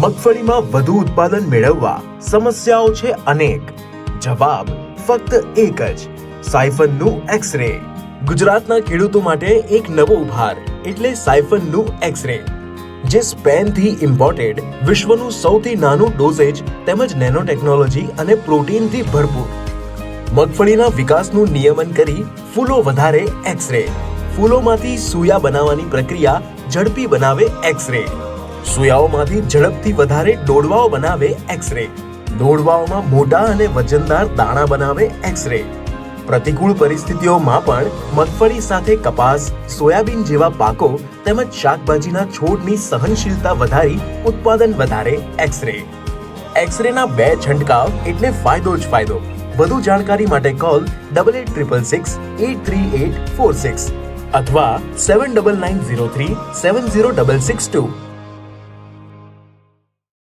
મગફળીમાં વધુ ઉત્પાદન મેળવવા સમસ્યાઓ છે અનેક. જવાબ ફક્ત એક જ. સાયફનનું એક્સરે ગુજરાતના ખેડૂતો માટે એક નવો ઉભાર એટલે સાયફનનું એક્સરે જે સ્પેનથી ઇમ્પોર્ટેડ વિશ્વનું સૌથી નાનું ડોઝેજ તેમજ નેનો ટેકનોલોજી અને પ્રોટીનથી ભરપૂર. મગફળીના વિકાસનું નિયમન કરી ફૂલો વધારે એક્સરે ફૂલોમાંથી સૂયા બનાવવાની પ્રક્રિયા ઝડપી બનાવે એક્સરે સૂયાઓમાંથી ઝડપથી વધારે ડોડવાઓ બનાવે એક્સરે ડોડવાઓમાં મોટા અને વજનદાર દાણા બનાવે એક્સરે પ્રતિકૂળ પરિસ્થિતિઓમાં પણ મગફળી સાથે કપાસ, સોયાબીન જેવા પાકો તેમજ શાકભાજીના છોડની સહનશીલતા વધારી ઉત્પાદન વધારે એક્સરે એક્સરેના બે છંટકાવ એટલે ફાયદો જ ફાયદો. વધુ જાણકારી માટે call double eight triple six eight three eight four six અથવા seven double nine zero three seven zero double six two